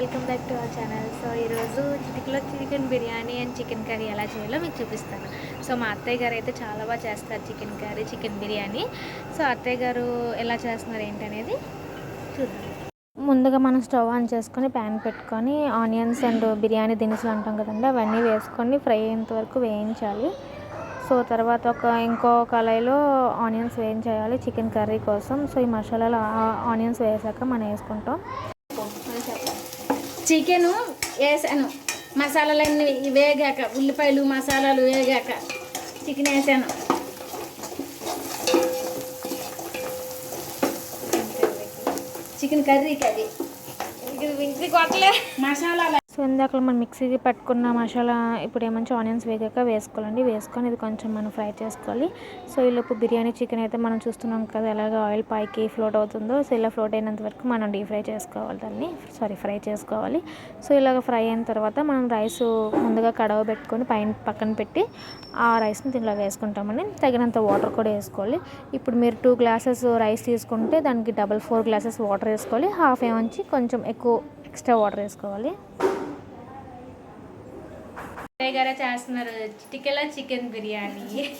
Welcome back to our channel. So ఈరోజు చిటికలో chicken biryani and chicken curry ఎలా చేయాలో మీకు చూపిస్తాను. సో మా అత్తయ్య గారు అయితే చాలా బాగా చేస్తారు chicken curry chicken biryani. So అత్తయ్య గారు ఎలా చేస్తున్నారు ఏంటనేది చూద్దాం. ముందుగా మనం స్టవ్ ఆన్ చేసుకొని ప్యాన్ పెట్టుకొని ఆనియన్స్ అండ్ బిర్యానీ దినుసులు అంటాం కదండి అవన్నీ వేసుకొని ఫ్రై అయ్యేంత వరకు వేయించాలి. సో తర్వాత ఒక ఇంకో కళాయిలో ఆనియన్స్ వేయించేయాలి చికెన్ కర్రీ కోసం. సో ఈ మసాలాలో ఆనియన్స్ వేసాక మనం వేసుకుంటాం. చికెను వేసాను. మసాలాలన్నీ వేగాక ఉల్లిపాయలు మసాలాలు వేగాక చికెన్ వేసాను. చికెన్ కర్రీకి అది. మసాలాలు సో ఇందాక మనం మిక్సీకి పట్టుకున్న మసాలా ఇప్పుడు ఏమంచి ఆనియన్స్ వేగాక వేసుకోవాలండి. వేసుకొని ఇది కొంచెం మనం ఫ్రై చేసుకోవాలి. సో ఈలోపు బిర్యానీ చికెన్ అయితే మనం చూస్తున్నాం కదా ఎలాగ ఆయిల్ పైకి ఫ్లోట్ అవుతుందో. సో ఇలా ఫ్లోట్ అయినంత వరకు మనం డీప్ ఫ్రై చేసుకోవాలి దాన్ని. సారీ ఫ్రై చేసుకోవాలి. సో ఇలాగ ఫ్రై అయిన తర్వాత మనం రైస్ ముందుగా కడవ పెట్టుకొని పైన పక్కన పెట్టి ఆ రైస్ని దీనిలో వేసుకుంటామండి. తగినంత వాటర్ కూడా వేసుకోవాలి. ఇప్పుడు మీరు టూ గ్లాసెస్ రైస్ తీసుకుంటే దానికి డబల్ ఫోర్ గ్లాసెస్ వాటర్ వేసుకోవాలి. హాఫ్ ఏమంచి కొంచెం ఎక్కువ ఎక్స్ట్రా వాటర్ వేసుకోవాలి. గారే చేస్తున్నారు. చిటికెలా చికెన్ బిర్యానీ.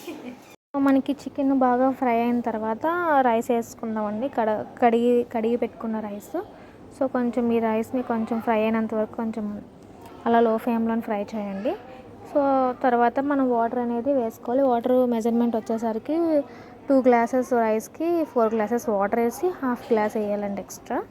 మనకి చికెన్ బాగా ఫ్రై అయిన తర్వాత రైస్ వేసుకుందామండి. కడ కడిగి కడిగి పెట్టుకున్న రైస్. సో కొంచెం ఈ రైస్ని కొంచెం ఫ్రై అయినంత వరకు కొంచెం అలా లో ఫ్లేమ్లో ఫ్రై చేయండి. సో తర్వాత మనం వాటర్ అనేది వేసుకోవాలి. వాటర్ మెజర్మెంట్ వచ్చేసరికి టూ గ్లాసెస్ రైస్కి ఫోర్ గ్లాసెస్ వాటర్ వేసి హాఫ్ గ్లాస్ వేయాలండి ఎక్స్ట్రా.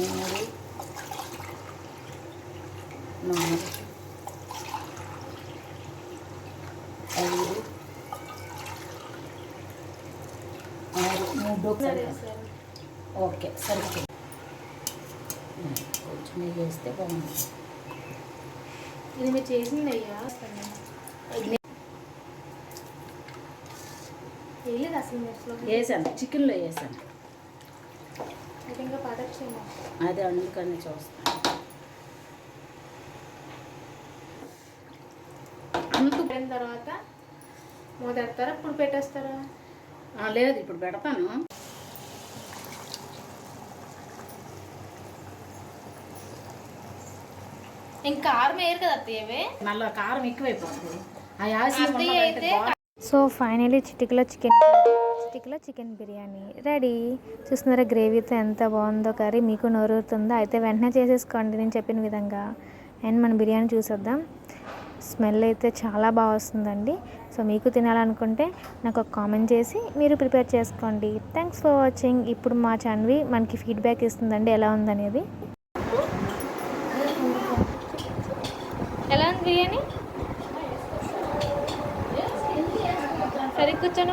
మూడు నాలుగు ఐదు ఆరు మూడు ఓకే సరిపోతుంది కొంచెం నెయ్యి వేస్తే బాగుంటుంది. ఇది మీరు చేసింది అయ్యా వేసాను చికెన్లో వేసాను. అది అందుకని చూస్తాను. అంత అయిన తర్వాత మొదడతారా ఇప్పుడు పెట్టేస్తారా? ఆ, లేదు ఇప్పుడు పెడతాను. ఇంకా కారం వేయరు కదా అత్తయ్యవే మళ్ళీ కారం ఎక్కువైపోతుంది. ఆ యాసి అయితే సో ఫైనలీ చిటికలో చికెన్ చిటికలో చికెన్ బిర్యానీ రెడీ. చూస్తున్నారా గ్రేవీతో ఎంత బాగుందో కర్రీ. మీకు నోరుతుందో అయితే వెంటనే చేసేసుకోండి. నేను చెప్పిన విధంగా. అండ్ మన బిర్యానీ చూసేద్దాం. స్మెల్ అయితే చాలా బాగా వస్తుందండి. సో మీకు తినాలనుకుంటే నాకు ఒక కామెంట్ చేసి మీరు ప్రిపేర్ చేసుకోండి. థ్యాంక్స్ ఫర్ వాచింగ్ ఇప్పుడు మా చన్వి మనకి ఫీడ్బ్యాక్ ఇస్తుందండి. ఎలా ఉందనేది. ఎలా ఉంది బిర్యానీ? సరే కూర్చో